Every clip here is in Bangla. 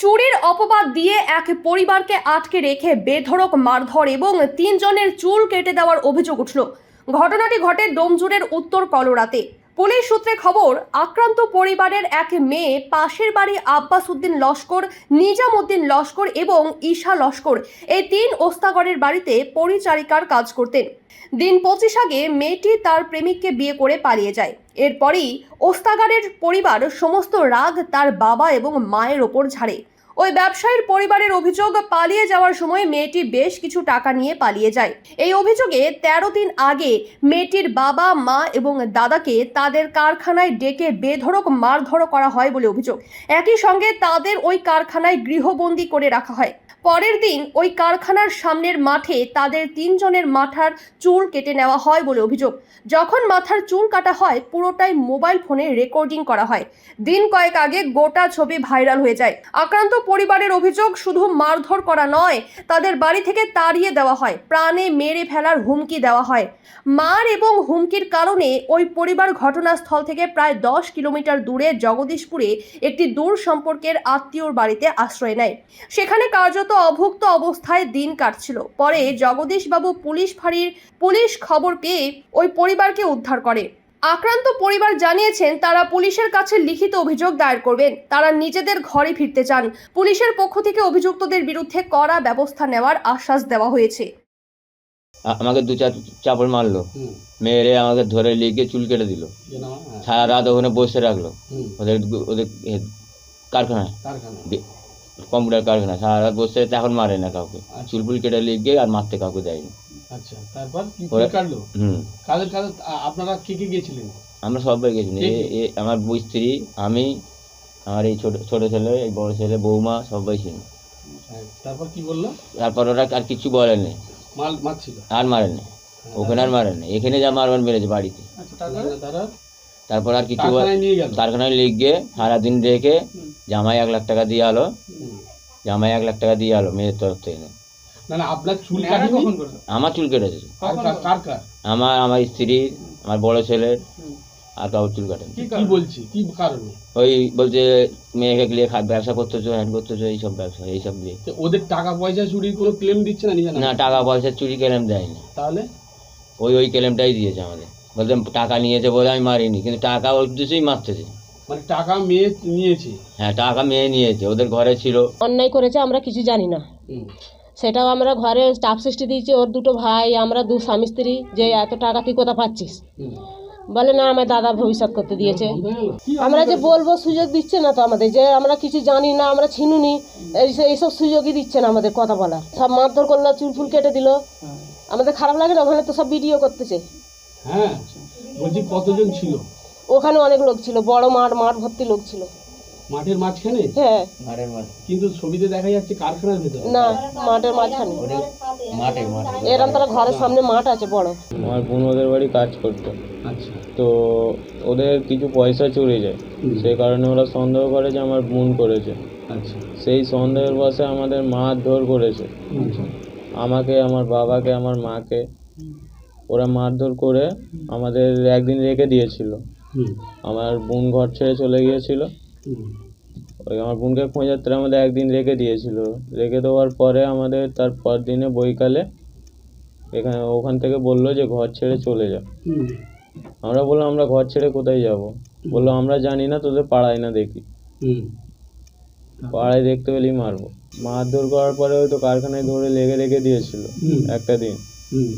চুরির অপবাদ দিয়ে এক পরিবারকে আটকে রেখে বেধড়ক মারধর এবং তিনজনের চুল কেটে দেওয়ার অভিযোগ উঠল। ঘটনাটি ঘটে ডোমজুরের উত্তর কলোরাতে। পুলিশ সূত্রে খবর, আক্রান্ত পরিবারের এক মেয়ে পাশের বাড়ি আব্বাস উদ্দিন লস্কর নিজামুদ্দিন লস্কর এবং ঈশা লস্কর এই তিন ওস্তাগরের বাড়িতে পরিচারিকার কাজ করতেন। দিন পঁচিশ আগে মেয়েটি তার প্রেমিককে বিয়ে করে পালিয়ে যায়। এরপরই ওস্তাগারের পরিবার সমস্ত রাগ তার বাবা এবং মায়ের ওপর ঝাড়ে। ওই ব্যবসায়ীর পরিবারের অভিযোগ পালিয়ে যাওয়ার সময় মেয়েটি বেশ কিছু টাকা নিয়ে পালিয়ে যায়। এই অভিযোগে তেরো দিন আগে মেয়েটির বাবা, মা এবং দাদাকে তাদের কারখানায় ডেকে বেধড়ক মারধর করা হয় বলে অভিযোগ। একই সঙ্গে তাদের ওই কারখানায় গৃহবন্দী করে রাখা হয়। পরের দিন ওই কারখানার সামনের মাঠে তাদের তিনজনের মাথার চুল কেটে নেওয়া হয় বলে অভিযোগ। যখন মাথার চুল কাটা হয়, পুরোটাই মোবাইল ফোনে রেকর্ডিং করা হয়। দিন কয়েক আগে গোটা ছবি ভাইরাল হয়ে যায়। আক্রান্ত পরিবারের অভিযোগ শুধু মারধর করা নয়, তাদের বাড়ি থেকে তাড়িয়ে দেওয়া হয়। প্রাণে মেরে ফেলার হুমকি দেওয়া হয়। মার এবং হুমকির কারণে ওই পরিবার ঘটনাস্থল থেকে প্রায় দশ কিলোমিটার দূরে জগদীশপুরে একটি দূর সম্পর্কের আত্মীয়র বাড়িতে আশ্রয় নেয়। সেখানে কার্যত অভুক্ত অবস্থায় দিন কাটছিল। পরে জগদীশবাবু পুলিশ ফাঁড়ির পুলিশ খবর পেয়ে ওই পরিবারকে উদ্ধার করে। আক্রান্ত পরিবার জানিয়েছেন তারা পুলিশের কাছে লিখিত অভিযোগ দায়ের করবেন। তারা নিজেদের ঘরে ফিরতে চান। পুলিশের পক্ষ থেকে অভিযুক্তদের বিরুদ্ধে কড়া ব্যবস্থা নেওয়ার আশ্বাস দেওয়া হয়েছে। আমাকে দু চার চাপড় মারলো। হুম। মেরে আমাকে ধরে লিখে চুল কেটে দিল। হ্যাঁ। সারা রাত ওখানে বসে রাখল। ওদের ওদের কারখানায়। কম্পিউটার কারখানা সারা রাত বসে এখন মারে না কাউকে। চুল ফুল কেটে লিখে আর মারতে কাউকে দেয়নি আচ্ছা তারপর ওরা- কাটলো? হুম। কাদের কাদের আপনারা কে কে গিয়েছিলেন? আমরা সবাই গেছি। কে কে? আমার বউ স্ত্রী আমি আমার এই ছোট ছোট ছেলে এই বড় ছেলে বৌমা সবাই ছিল। হ্যাঁ, তারপর কি বলল? তারপর ওরা আর কিছু বলেনি আর মারেনি ওখানে আর মারেনি এখানে যা মারবার মেরেছে বাড়িতে। আচ্ছা তারপরে? তারা তারপর আর কিছু কারখানায় নিয়ে লিখে সারাদিন রেখে জামাই এক লাখ টাকা দিয়ে আলো। জামাই এক লাখ টাকা দিয়ে আলো মেয়ের তরফ থেকে। না না আপনার চুল কাটি কখন করল? আমার চুল কেটেছে। কার- কার কার? আমার আমার স্ত্রীর আমার বড় ছেলের আর কাউর চুল কাটেনি। কি কি বলছি? কি কারণে? ওই বলছে মেয়েকে নিয়ে ব্যবসা করতেছো হ্যান্ড করতেছো এইসব ব্যবসা এইসব দিয়ে। যে ওদের টাকা পয়সা চুরির কোনো ক্লেম দিচ্ছে না নিজে না না টাকা পয়সা চুরি কেলেম দেয়নি। তাহলে? ওই ওই কেলেমটাই দিয়েছে আমাদের। বলতে টাকা নিয়েছে বলে আমি মারিনি কিন্তু টাকা ওই উদ্দেশ্যেই মারতেছে। মানে টাকা মেয়ে নিয়েছে? হ্যাঁ টাকা মেয়ে নিয়েছে ওদের ঘরে ছিল। অন্যায় করেছে আমরা কিছু জানি না। সেটাও আমরা ঘরে চাপ সৃষ্টি দিয়েছি ওর দুটো ভাই আমরা দু স্বামী স্ত্রী যে এত টাকা তুই কোথা পাচ্ছিস? বলে না আমার দাদা ভবিষ্যৎ করতে দিয়েছে। আমরা যে বলব সুযোগ দিচ্ছে না তো আমাদের যে আমরা কিছু জানি না আমরা ছিনুনি এইসব সুযোগই দিচ্ছে না আমাদের কথা বলার। সব মারধর করল চুল ফুল কেটে দিল। হ্যাঁ। আমাদের খারাপ লাগে না ওখানে তো সব ভিডিও করতেছে। হ্যাঁ বলছি কতজন ছিল? ওখানে অনেক লোক ছিল বড় মাঠ মাঠ ভর্তি লোক ছিল। মাঠের মাঝখানে? হ্যাঁ। কিন্তু ছবিতে দেখা যাচ্ছে কারখানার ভেতরে। না মাঠের মাঝখানে। মাঠে মাঠে। এরম তারা ঘরের সামনে মাঠ আছে বড়। আমার বোন ওদের বাড়ি কাজ করতো। আচ্ছা। তো ওদের কিছু পয়সা চুরি যায়। হুম। সেই কারণে ওরা সন্দেহ করে যে আমার বোন করেছে। আচ্ছা। সেই সন্দেহের বসে আমাদের মারধর করেছে। আচ্ছা। আমাকে আমার বাবাকে আমার মাকে ওরা মারধর করে আমাদের একদিন রেখে দিয়েছিল। আমার বোন ঘর ছেড়ে চলে গিয়েছিল। ওই আমার বোনকে খোঁজাতে আমাদের একদিন রেখে দিয়েছিল। রেখে দেওয়ার পরে আমাদের তার পর দিনে বৈকালে এখানে ওখান থেকে বলল যে ঘর ছেড়ে চলে যা। আমরা বললাম আমরা ঘর ছেড়ে কোথায় যাব? বলল আমরা জানি না তোদের পাড়ায় না দেখি। হুম। পাড়ায় দেখতে পেলেই মারবো। মারধর করার পরে ওই তো কারখানায় ধরে লেগে রেখে দিয়েছিল একটা দিন। হুম।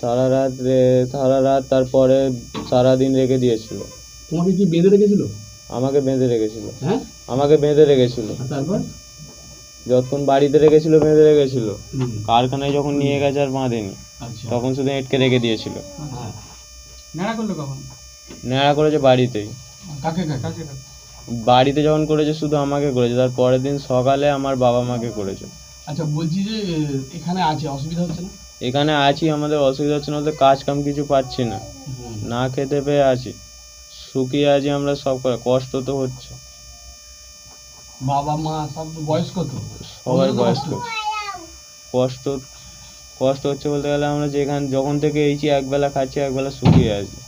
সারা রাত সারা রাত তারপরে সারা দিন রেখে দিয়েছিল। তোমাকে কি বেঁধে রেখেছিল? আমাকে বেঁধে রেখেছিল। হ্যাঁ? আমাকে বেঁধে রেখেছিল। তারপর? যতক্ষণ বাড়িতে রেখেছিল বেঁধে রেখেছিল। কারখানায় যখন নিয়ে গেছে আর বাঁধেনি আচ্ছা। তখন শুধু এঁটকে রেখে দিয়েছিল। হ্যাঁ নেড়া করল কখন? নেড়া করেছে বাড়িতেই। কাকে কাকে? বাড়িতে যখন করেছে শুধু আমাকে করেছে। তার পরের দিন সকালে আমার বাবা মাকে করেছে। আচ্ছা বলছি যে এখানে আছে অসুবিধা হচ্ছে না? এখানে আছি আমাদের অসুবিধা হচ্ছে না বলতে কাজ কাম কিছু পাচ্ছি না। না খেতে পেয়ে আছি। শুকিয়ে আছি আমরা সব করে কষ্ট তো হচ্ছে। বাবা মা সব বয়স্ক তো? সবার বয়স্ক। কষ্ট। কষ্ট কষ্ট হচ্ছে বলতে গেলে আমরা যেখানে যখন থেকে এইছি একবেলা খাচ্ছি একবেলা শুকিয়ে আছি।